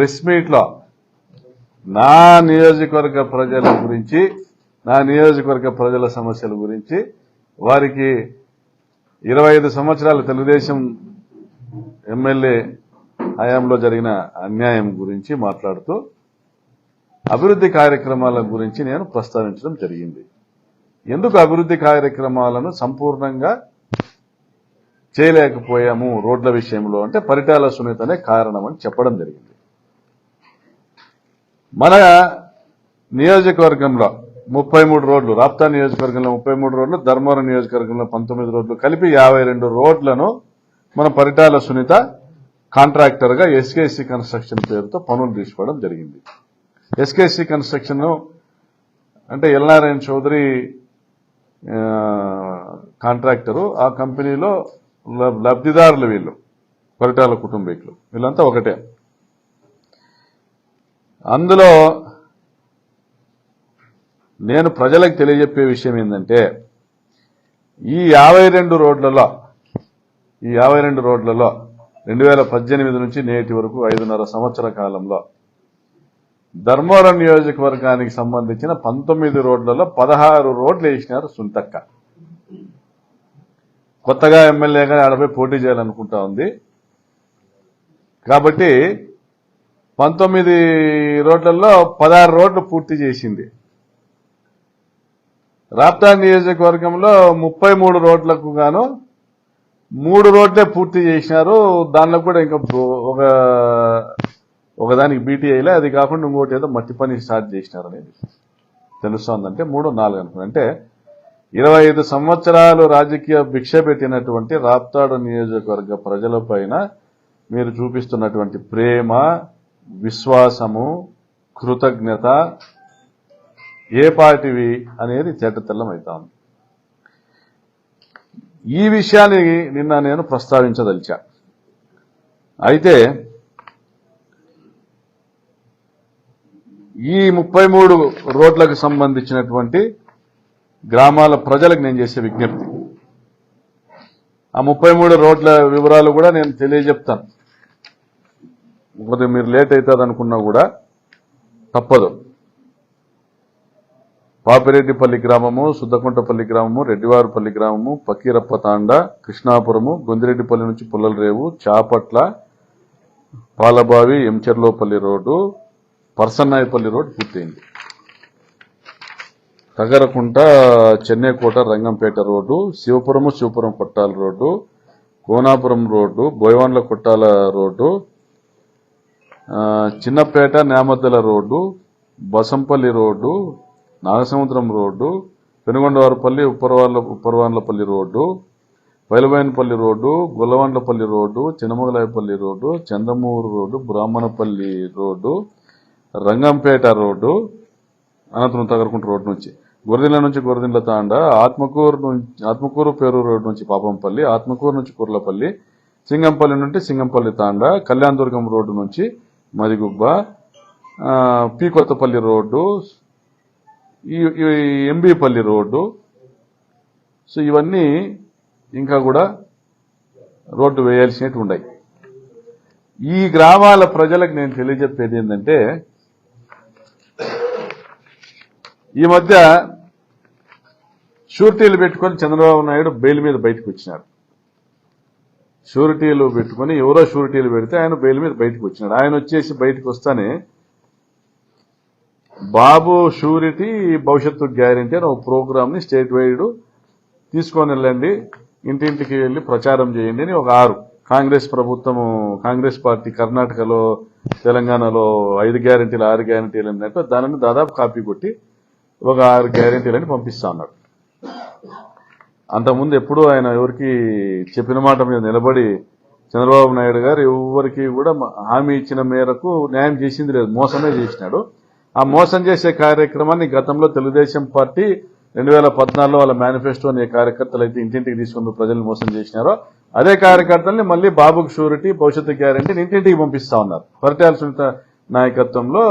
Press మీట్లో నా నియోజకవర్గ ప్రజల గురించి నా నియోజకవర్గ ప్రజల సమస్యల గురించి వారికి ఇరవై ఐదు సంవత్సరాల తెలుగుదేశం ఎమ్మెల్యే హయాంలో జరిగిన అన్యాయం గురించి మాట్లాడుతూ అభివృద్ధి కార్యక్రమాల గురించి నేను ప్రస్తావించడం జరిగింది. ఎందుకు అభివృద్ధి కార్యక్రమాలను సంపూర్ణంగా చేయలేకపోయాము రోడ్ల విషయంలో అంటే పరిటాల సునీతనే కారణం అని చెప్పడం జరిగింది. మన నియోజకవర్గంలో ముప్పై మూడు రోడ్లు రాప్తా నియోజకవర్గంలో ముప్పై మూడు రోడ్లు ధర్మవరం నియోజకవర్గంలో పంతొమ్మిది రోడ్లు కలిపి యాభై రెండు రోడ్లను మన పరిటాల సునీత కాంట్రాక్టర్గా ఎస్కేసి కన్స్ట్రక్షన్ పేరుతో పనులు తీసుకోవడం జరిగింది. ఎస్కేసి కన్స్ట్రక్షన్ అంటే ఎల్నారాయణ చౌదరి కాంట్రాక్టరు ఆ కంపెనీలో లబ్- లబ్ధిదారులు వీళ్ళు పరిటాల కుటుంబీకులు. వీళ్ళంతా ఒకటే. అందులో నేను ప్రజలకు తెలియజెప్పే విషయం ఏంటంటే ఈ యాభై రెండు రోడ్లలో ఈ యాభై రెండు రోడ్లలో రెండు వేల పద్దెనిమిది నుంచి నేటి వరకు ఐదున్నర సంవత్సర కాలంలో ధర్మవరం నియోజకవర్గానికి సంబంధించిన పంతొమ్మిది రోడ్లలో పదహారు రోడ్లు వేసినారు సుంతక్క. కొత్తగా ఎమ్మెల్యేగా ఆడపై పోటీ చేయాలనుకుంటా ఉంది. కాబట్టి పంతొమ్మిది రోడ్లలో పదహారు రోడ్లు పూర్తి చేసింది. రాప్తా నియోజకవర్గంలో ముప్పై మూడు రోడ్లకు గాను మూడు రోడ్లే పూర్తి చేసినారు. దానిలో కూడా ఇంకా ఒక ఒకదానికి బీటీఐలే అది కాకుండా ఇంకోటి ఏదో మట్టి పని స్టార్ట్ చేసినారు అనేది తెలుస్తోందంటే మూడు నాలుగు అనుకున్నా. అంటే ఇరవై ఐదు సంవత్సరాలు రాజకీయ భిక్ష పెట్టినటువంటి రాప్తాడు నియోజకవర్గ ప్రజలపైన మీరు చూపిస్తున్నటువంటి ప్రేమ విశ్వాసము కృతజ్ఞత ఏ పార్టీవి అనేది తేటతెల్లం ఉంది. ఈ విషయాన్ని నిన్న నేను ప్రస్తావించదలిచా. అయితే ఈ ముప్పై మూడు రోడ్లకు సంబంధించినటువంటి గ్రామాల ప్రజలకు నేను చేసే విజ్ఞప్తి. ఆ ముప్పై మూడు రోడ్ల వివరాలు కూడా నేను తెలియజెప్తాను. కొద్దిగా మీరు లేట్ అవుతుంది అనుకున్నా కూడా తప్పదు. పాపిరెడ్డిపల్లి గ్రామము సుద్దకుంటపల్లి గ్రామము రెడ్డివారిపల్లి గ్రామము పకీరప్ప తాండ కృష్ణాపురము గొందిరెడ్డిపల్లి నుంచి పుల్లలరేవు చాపట్ల పాలబావి ఎంచెర్లోపల్లి రోడ్డు పర్సన్నాయపల్లి రోడ్డు పూర్తయింది. Tagarakunta Chennaikota Rangampeta road Shivapuramu Shivapuram Kottala road Konapuram road Boyavandla Kottala road Chinnapeta Nemaddala road Basampalli road Nagasamudram road Penugondavaripalli Upparavalla Upparavanlapalli road Vailabainapalli road Gullavandlapalli road Chinnamagalayapalli road Chandamuru road Brahmanapalli road Rangampeta road అనంతరం Tagarakunta road నుంచి గురదిండ్ల నుంచి గురదిండ్ల తాండ ఆత్మకూరు నుంచి Atmakur Peruru road నుంచి పాపంపల్లి ఆత్మకూరు నుంచి కుర్లపల్లి సింగంపల్లి నుండి Singampalli Thanda Kalyandurgam road నుంచి మదిగుబ్బ ఆ, P Kothapalli road ఈ ఎంబీపల్లి రోడ్డు. సో ఇవన్నీ ఇంకా కూడా రోడ్డు వేయాల్సినవి ఉన్నాయి ఈ గ్రామాల ప్రజలకు నేను తెలియజెప్పేది ఏంటంటే ఈ మధ్య షూరిటీలు పెట్టుకొని చంద్రబాబు నాయుడు బెయిల్ మీద బయటకు వచ్చినారు. షూరిటీలు పెట్టుకొని ఎవరో షూరిటీలు పెడితే ఆయన బెయిల్ మీద బయటకు వచ్చినాడు. ఆయన వచ్చేసి బయటకు వస్తానే బాబు షూరిటీ భవిష్యత్తు గ్యారంటీ అని ఒక ప్రోగ్రామ్ని స్టేట్ వైడ్ తీసుకొని వెళ్ళండి ఇంటింటికి వెళ్ళి ప్రచారం చేయండి అని ఒక ఆరు. కాంగ్రెస్ ప్రభుత్వము కాంగ్రెస్ పార్టీ కర్ణాటకలో తెలంగాణలో ఐదు గ్యారంటీలు ఆరు గ్యారంటీలు అన్నట్టు దానిని దాదాపు కాపీ కొట్టి ఒక ఆరు గ్యారంటీలని పంపిస్తా ఉన్నాడు. అంతకుముందు ఎప్పుడూ ఆయన ఎవరికి చెప్పిన మాట మీద నిలబడి చంద్రబాబు నాయుడు గారు ఎవరికి కూడా హామీ ఇచ్చిన మేరకు న్యాయం చేసింది లేదు మోసమే చేసినాడు. ఆ మోసం చేసే కార్యక్రమాన్ని గతంలో తెలుగుదేశం పార్టీ రెండు వేల పద్నాలుగులో వాళ్ళ మేనిఫెస్టో అనే కార్యకర్తలు అయితే ఇంటింటికి తీసుకుని ప్రజల్ని మోసం చేసినారో అదే కార్యకర్తల్ని మళ్ళీ బాబుకు షూరిటీ భవిష్యత్తు గ్యారంటీని ఇంటింటికి పంపిస్తా ఉన్నారు. పరిటాల సునీత నాయకత్వంలో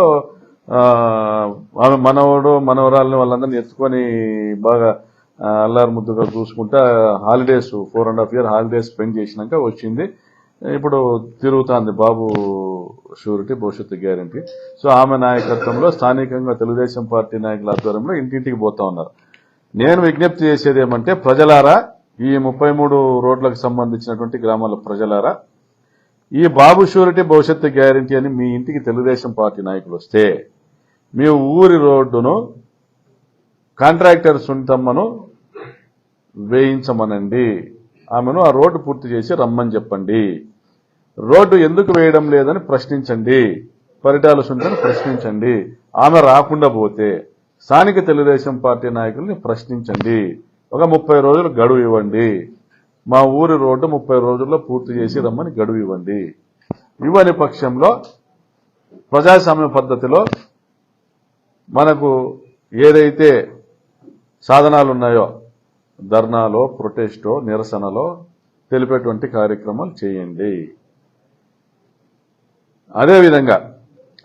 మనవడు మనవరాలని వాళ్ళందరినీ ఎత్తుకొని బాగా అల్లారు ముద్దుగా చూసుకుంటా holidays four and half year holidays spend చేసినాక వచ్చింది. ఇప్పుడు తిరుగుతుంది బాబు షూరిటీ భవిష్యత్తు గ్యారంటీ. సో ఆమె నాయకత్వంలో స్థానికంగా తెలుగుదేశం పార్టీ నాయకుల ఆధ్వర్యంలో ఇంటింటికి పోతా ఉన్నారు. నేను విజ్ఞప్తి చేసేది ఏమంటే ప్రజలారా ఈ ముప్పై మూడు రోడ్లకు సంబంధించినటువంటి గ్రామాల ప్రజలారా ఈ బాబు షూరిటీ భవిష్యత్తు గ్యారంటీ అని మీ ఇంటికి తెలుగుదేశం పార్టీ నాయకులు వస్తే మీ ఊరి రోడ్డును కాంట్రాక్టర్ సుంటమ్మను వేయించమనండి. ఆమెను ఆ రోడ్డు పూర్తి చేసి రమ్మని చెప్పండి. రోడ్డు ఎందుకు వేయడం లేదని ప్రశ్నించండి. పరిటాల సుంటని ప్రశ్నించండి. ఆమె రాకుండా పోతే స్థానిక తెలుగుదేశం పార్టీ నాయకుల్ని ప్రశ్నించండి. ఒక ముప్పై రోజులు గడువు ఇవ్వండి. మా ఊరి రోడ్డు ముప్పై రోజుల్లో పూర్తి చేసి రమ్మని గడువు ఇవ్వండి. ఇవ్వని పక్షంలో ప్రజాస్వామ్య పద్ధతిలో మనకు ఏదైతే సాధనాలు ఉన్నాయో ధర్నాలో ప్రొటెస్టో నిరసనలో తెలిపేటువంటి కార్యక్రమాలు చేయండి. అదేవిధంగా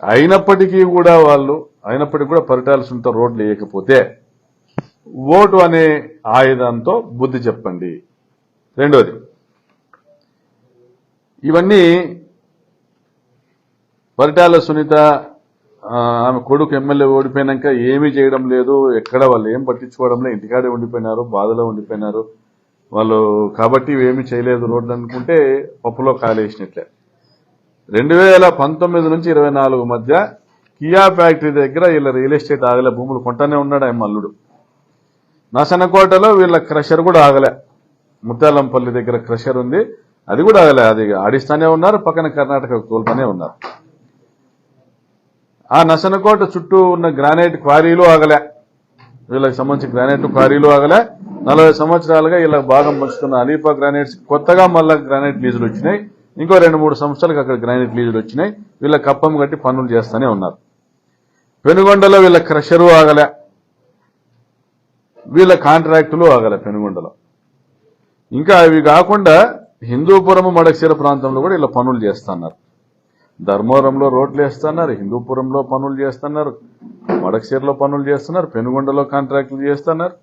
అయినప్పటికీ కూడా వాళ్ళు అయినప్పటికీ కూడా పరిటాల ఉంటే రోడ్లు వేయకపోతే ఓటు అనే ఆయుధంతో బుద్ధి చెప్పండి. రెండోది ఇవన్నీ పరిటాల సునీత ఆమె కొడుకు ఎమ్మెల్యే ఓడిపోయినాక ఏమీ చేయడం లేదు. ఎక్కడ వాళ్ళు ఏం పట్టించుకోవడం లేదు. ఇంటికాడే ఉండిపోయినారు బాధలో ఉండిపోయినారు. వాళ్ళు కాబట్టి ఏమీ చేయలేదు రోడ్లు అనుకుంటే పప్పులో కాలేసినట్లే. రెండు వేల పంతొమ్మిది నుంచి ఇరవై నాలుగు మధ్య కియా ఫ్యాక్టరీ దగ్గర వీళ్ళ రియల్ ఎస్టేట్ ఆగలే. భూములు కొంటానే ఉన్నాడు ఆయన మల్లుడు నసనకోటలో వీళ్ళ క్రషర్ కూడా ఆగలే. ముత్యాలంపల్లి దగ్గర క్రషర్ ఉంది. అది కూడా ఆగలే. అది ఆడిస్తానే ఉన్నారు. పక్కన కర్ణాటక తోలుతానే ఉన్నారు. ఆ నసనకోట చుట్టూ ఉన్న గ్రానైట్ క్వారీలు ఆగలే. వీళ్ళకి సంబంధించిన గ్రానైట్ క్వారీలు ఆగలే. నలభై సంవత్సరాలుగా ఇలా భాగం పంచుతున్న అలీపా గ్రానైట్స్ కొత్తగా మళ్ళా గ్రానైట్ లీజులు వచ్చినాయి. ఇంకో రెండు మూడు సంవత్సరాలకు అక్కడ గ్రానైట్ లీజులు వచ్చినాయి. వీళ్ళ కప్పం కట్టి పనులు చేస్తూనే ఉన్నారు. పెనుగొండలో వీళ్ళ క్రషరు ఆగలే. వీళ్ళ కాంట్రాక్టులు ఆగలే పెనుగొండలో. ఇంకా అవి కాకుండా హిందూపురం మడక్సీర ప్రాంతంలో కూడా ఇలా పనులు చేస్తున్నారు. ధర్మవరంలో రోడ్లు వేస్తున్నారు హిందూపురంలో పనులు చేస్తున్నారు మడకశిరలో పనులు చేస్తున్నారు పెనుగొండలో కాంట్రాక్టులు చేస్తున్నారు.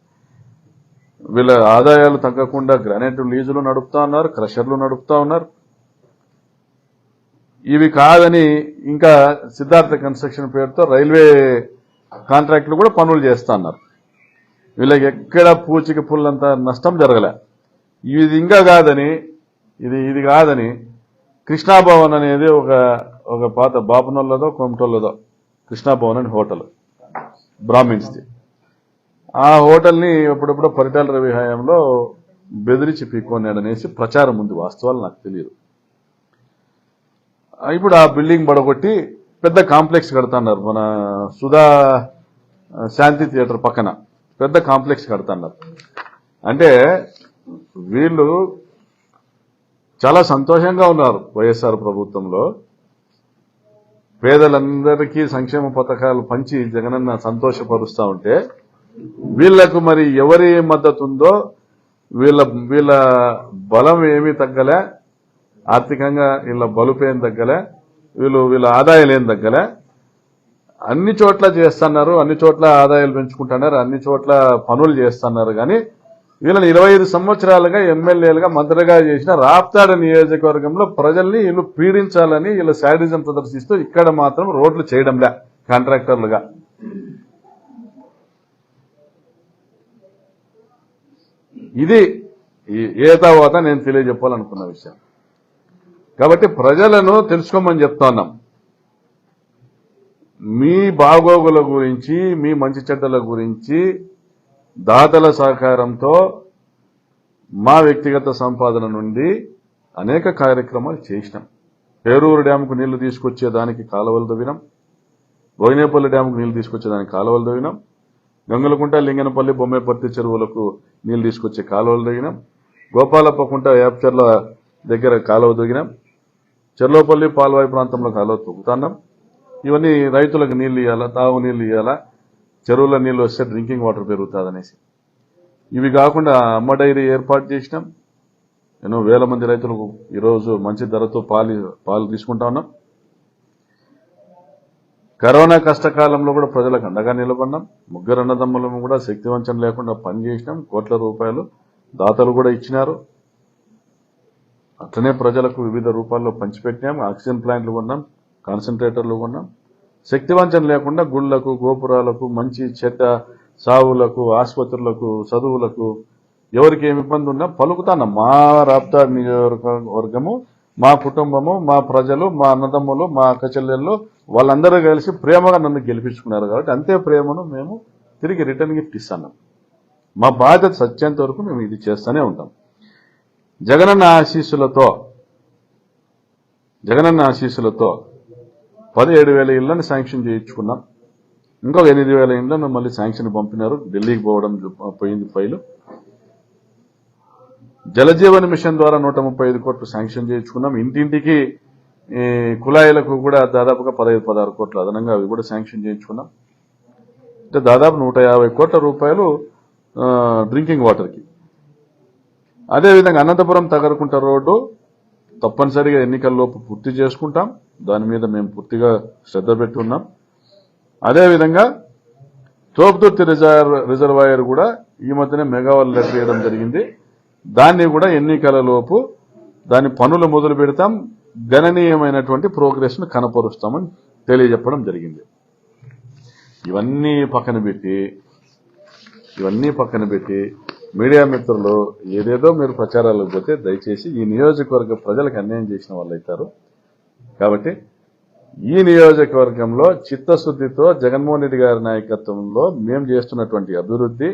వీళ్ళ ఆదాయాలు తగ్గకుండా గ్రానైట్ లీజులు నడుపుతా ఉన్నారు క్రషర్లు నడుపుతా ఉన్నారు. ఇవి కాదని ఇంకా సిద్ధార్థ కన్స్ట్రక్షన్ పేరుతో రైల్వే కాంట్రాక్టులు కూడా పనులు చేస్తున్నారు వీళ్ళకి ఎక్కడ పూచిక పుల్లంత నష్టం జరగలే. ఇది ఇంకా కాదని ఇది ఇది కాదని కృష్ణాభవన్ అనేది ఒక ఒక పాత బాపనోళ్ళదో కొమటోళ్ళదో. కృష్ణాభవన్ అని హోటల్. బ్రాహ్మిన్స్ది. ఆ హోటల్ని ఎప్పుడెప్పుడో పరిటాల రవి హయాంలో బెదిరించి పీక్కొన్నాడనేసి ప్రచారం ఉంది. వాస్తవాలు నాకు తెలియదు. ఇప్పుడు ఆ బిల్డింగ్ పడగొట్టి పెద్ద కాంప్లెక్స్ కడతాన్నారు. మన సుధా శాంతి థియేటర్ పక్కన పెద్ద కాంప్లెక్స్ కడతాన్నారు. అంటే వీళ్ళు చాలా సంతోషంగా ఉన్నారు వైఎస్ఆర్ ప్రభుత్వంలో. పేదలందరికీ సంక్షేమ పథకాలు పంచి జగనన్న సంతోషపరుస్తూ ఉంటే వీళ్ళకు మరి ఎవరి మద్దతు ఉందో వీళ్ళ వీళ్ళ బలం ఏమీ తగ్గలే ఆర్థికంగా వీళ్ళ బలుపేం తగ్గలే వీళ్ళు వీళ్ళ ఆదాయాలు ఏం తగ్గలే. అన్ని చోట్ల చేస్తున్నారు అన్ని చోట్ల ఆదాయాలు పెంచుకుంటున్నారు అన్ని చోట్ల పనులు చేస్తున్నారు. కానీ వీళ్ళని ఇరవై ఐదు సంవత్సరాలుగా ఎమ్మెల్యేలుగా మంత్రిగా చేసిన రాప్తాడ నియోజకవర్గంలో ప్రజల్ని వీళ్ళు పీడించాలని వీళ్ళు శాడిజం ప్రదర్శిస్తూ ఇక్కడ మాత్రం రోడ్లు చేయడంలే కాంట్రాక్టర్లుగా. ఇది ఈ- ఏ నేను తెలియజెప్పాలనుకున్న విషయం. కాబట్టి ప్రజలను తెలుసుకోమని చెప్తున్నాం. మీ బాగోగుల గురించి మీ మంచి చెడ్డల గురించి దాతల సహకారంతో మా వ్యక్తిగత సంపాదన నుండి అనేక కార్యక్రమాలు చేసినాం. పేరూరు డ్యాంకు నీళ్ళు తీసుకొచ్చేదానికి కాలువలు తవ్వినాం. బోయినేపల్లి డ్యాంకు నీళ్ళు తీసుకొచ్చేదానికి కాలువలు తవ్వినాం. గంగులకుంట లింగనపల్లి బొమ్మేపర్తి చెరువులకు నీళ్ళు తీసుకొచ్చే కాలువలు తవ్వినాం. గోపాలప్పకుంట యాప్చర్ల దగ్గర కాలువ తవ్వినాం. చెర్లోపల్లి పాల్వాయి ప్రాంతంలో కాలువ తొక్కుతున్నాం ఇవన్నీ రైతులకు నీళ్ళు ఇవ్వాలా తాగు నీళ్ళు ఇవ్వాలా చెరువుల నీళ్ళు వస్తే డ్రింకింగ్ వాటర్ పెరుగుతుంది అనేసి ఇవి కాకుండా అమ్మ డైరీ ఏర్పాటు చేసినాం. ఎన్నో వేల మంది రైతులకు ఈరోజు మంచి ధరతో పాలు పాలు తీసుకుంటా ఉన్నాం. కరోనా కష్టకాలంలో కూడా ప్రజలకు అండగా నిలబడినాం. ముగ్గురు అన్నదమ్ములను కూడా శక్తివంచన లేకుండా పనిచేసినాం కోట్ల రూపాయలు దాతలు కూడా ఇచ్చినారు. అట్లనే ప్రజలకు వివిధ రూపాల్లో పంచిపెట్టాం ఆక్సిజన్ ప్లాంట్లు కొన్నాం. కాన్సన్ట్రేటర్లు కొన్నాం. శక్తివంచన లేకుండా గుళ్ళకు గోపురాలకు మంచి చెత్త సావులకు ఆసుపత్రులకు చదువులకు ఎవరికి ఏమి ఇబ్బంది ఉన్నా పలుకుతాను. మా రాప్తా నియోజకవర్గము మా కుటుంబము మా ప్రజలు మా అన్నదమ్ములు మా అక్క చెల్లెళ్ళు వాళ్ళందరూ కలిసి ప్రేమగా నన్ను గెలిపించుకున్నారు కాబట్టి అంతే ప్రేమను మేము తిరిగి రిటర్న్ గిఫ్ట్ ఇస్తాను. మా బాధ్యత సత్యంత వరకు మేము ఇది చేస్తూనే ఉంటాం. జగనన్న ఆశీస్సులతో జగనన్న ఆశీస్సులతో పదిహేడు వేల ఇళ్ళను శాంక్షన్ చేయించుకున్నాం. ఇంకొక ఎనిమిది వేల ఇళ్ళను మళ్ళీ శాంక్షన్ పంపినారు. ఢిల్లీకి పోవడం పోయింది ఫైలు. జలజీవన్ మిషన్ ద్వారా నూట ముప్పై ఐదు కోట్లు శాంక్షన్ చేయించుకున్నాం. ఇంటింటికి కుళాయిలకు కూడా దాదాపుగా పదహైదు పదహారు కోట్లు అదనంగా అవి కూడా శాంక్షన్ చేయించుకున్నాం. అంటే దాదాపు నూట యాభై కోట్ల రూపాయలు డ్రింకింగ్ వాటర్కి. అదేవిధంగా అనంతపురం తగరకుంట రోడ్డు తప్పనిసరిగా ఎన్నికల్లోపు పూర్తి చేసుకుంటాం. దాని మీద మేము పూర్తిగా శ్రద్ధ పెట్టున్నాం అదేవిధంగా తోపుదుర్తి రిజర్వ్ రిజర్వాయర్ కూడా ఈ మధ్యనే మెగావాల్ లెటర్ వేయడం జరిగింది. దాన్ని కూడా ఎన్నికల లోపు దాని పనులు మొదలు పెడతాం. గణనీయమైనటువంటి ప్రోగ్రెస్ను కనపరుస్తామని తెలియజెప్పడం జరిగింది. ఇవన్నీ పక్కన పెట్టి ఇవన్నీ పక్కన పెట్టి మీడియా మిత్రులు ఏదేదో మీరు ప్రచారాలకు పోతే దయచేసి ఈ నియోజకవర్గ ప్రజలకు అన్యాయం చేసిన వాళ్ళు అవుతారు. కాబట్టి ఈ నియోజకవర్గంలో చిత్తశుద్ధితో జగన్మోహన్ రెడ్డి గారి నాయకత్వంలో మేము చేస్తున్నటువంటి అభివృద్ధి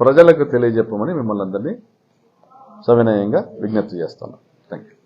ప్రజలకు తెలియజెప్పమని మిమ్మల్ని అందరినీ సవినయంగా విజ్ఞప్తి చేస్తాను. Thank you